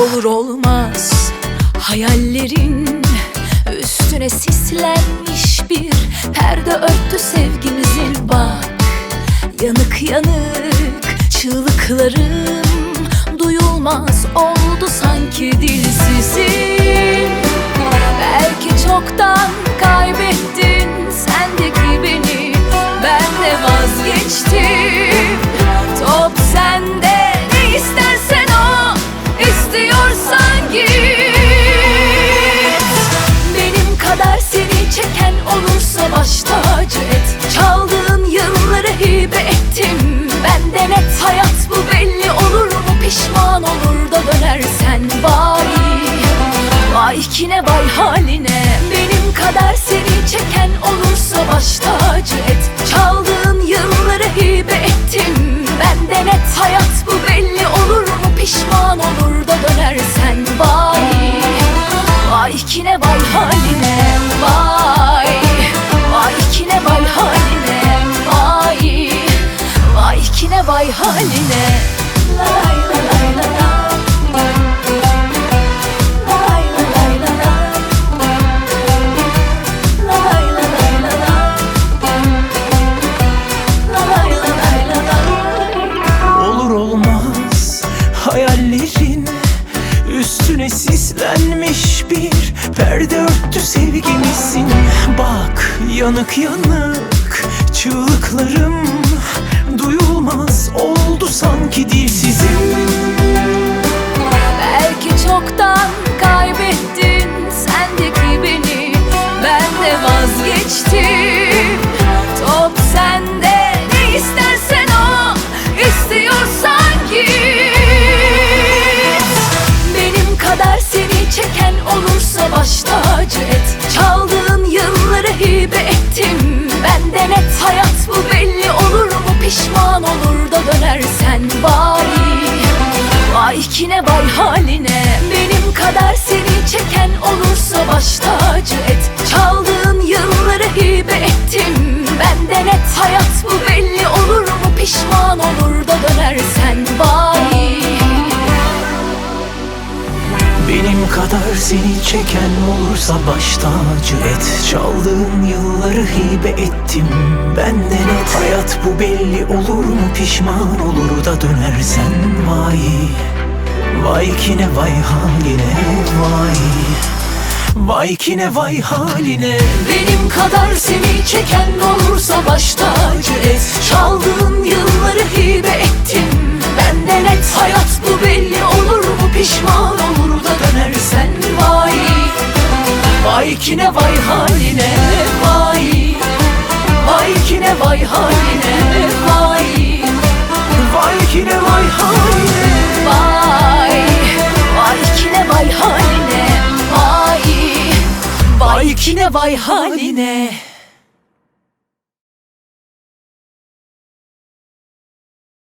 Olur olmaz hayallerin Üstüne sislenmiş bir perde örttü sevgimizin bak. Yanık yanık çığlıklarım Duyulmaz oldu sanki dilsizim Belki çoktan Vay kine vay haline. Benim kadar seni çeken olursa baş tacı et. Çaldığın yılları hibe ettim. Ben de net hayat bu belli olur mu? Pişman olur da dönersen. Vay hayallerin Üstüne sislenmiş bir perde örttü sevgimizin. Bak yanık yanık çığlıklarım Duyulmaz oldu sanki dilsizim baş tacı et Benim kadar seni çeken olursa baş tacı et. Çaldığın yılları hibe ettim Ben de net hayat bu belli olur mu? Pişman olur da dönersen vay. Vay kine vay haline vay. Vay kine vay haline. Benim kadar seni çeken olursa baş tacı et. Çaldığın yılları hibe ettim Ben de net hayat bu vay kine vay haline